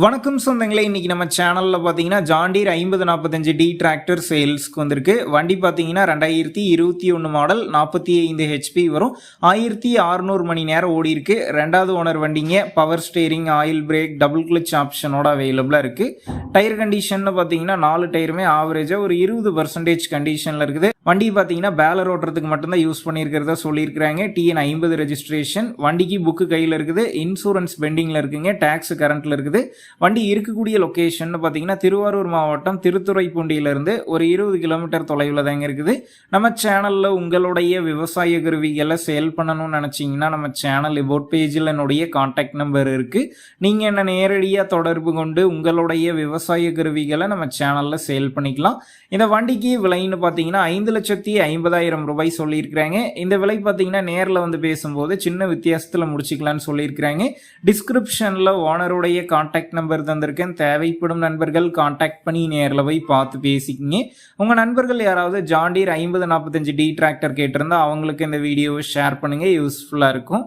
வணக்கம் சொந்தங்களே இன்னைக்கு நம்ம சேனலில் பார்த்தீங்கன்னா ஜாண்டீர் ஐம்பது நாற்பத்தஞ்சு டி டிராக்டர் சேல்ஸ்க்கு வந்திருக்கு. வண்டி பார்த்தீங்கன்னா ரெண்டாயிரத்தி இருபத்தி ஒன்று மாடல் நாற்பத்தி ஐந்து ஹெச்பி வரும். ஆயிரத்தி அறுநூறு மணி நேரம் ஓடி இருக்கு. ரெண்டாவது ஓனர் வண்டிங்க power steering oil brake double clutch ஆப்ஷனோட அவைலபிளாக இருக்குது டயர் கண்டிஷன்னு பார்த்தீங்கன்னா நாலு டயருமே ஆவரேஜாக ஒரு இருபது பர்சன்டேஜ் கண்டிஷனில் இருக்குது. வண்டி பார்த்தீங்கன்னா பேலர் ஓட்டுறதுக்கு மட்டும்தான் யூஸ் பண்ணியிருக்கிறதா சொல்லியிருக்கிறாங்க. டிஎன் ஐம்பது ரெஜிஸ்ட்ரேஷன் வண்டிக்கு புக்கு கையில் இருக்குது. இன்சூரன்ஸ் பெண்டிங்கில் இருக்குங்க. டேக்ஸ் கரண்ட்டில் இருக்குது. வண்டி இருக்கக்கூடிய லொக்கேஷன் பார்த்தீங்கன்னா திருவாரூர் மாவட்டம் திருத்துறைப்பூண்டியிலிருந்து ஒரு இருபது கிலோமீட்டர் தொலைவில் தாங்க இருக்குது. நம்ம சேனலில் உங்களுடைய விவசாய கருவிகளை சேல் பண்ணணும்னு நினச்சிங்கன்னா நம்ம சேனல் இபோட் பேஜில் என்னுடைய காண்டாக்ட் நம்பர் இருக்குது நீங்கள் என்ன நேரடியாக தொடர்பு கொண்டு உங்களுடைய விவசாய கருவிகளை நம்ம சேனலில் சேல் பண்ணிக்கலாம். இந்த வண்டிக்கு விலைன்னு பார்த்தீங்கன்னா ஐந்து லட்சத்தி ஐம்பதாயிரம் ரூபாய் சொல்லியிருக்கிறாங்க. இந்த விலை பார்த்தீங்கன்னா நேரில் வந்து பேசும்போது சின்ன வித்தியாசத்தில் முடிச்சுக்கலாம்னு சொல்லியிருக்கிறாங்க. டிஸ்கிரிப்ஷனில் ஓனருடைய காண்டாக்ட் நம்பர் தந்திருக்கேன். தேவைப்படும் நண்பர்கள் காண்டாக்ட் பண்ணி நேரில் போய் பார்த்து பேசிக்கிங்க. உங்கள் நண்பர்கள் யாராவது ஜாண்டீர் ஐம்பது நாற்பத்தஞ்சு டி டிராக்டர் கேட்டிருந்தா அவங்களுக்கு இந்த வீடியோவை ஷேர் பண்ணுங்கள் யூஸ்ஃபுல்லாக இருக்கும்.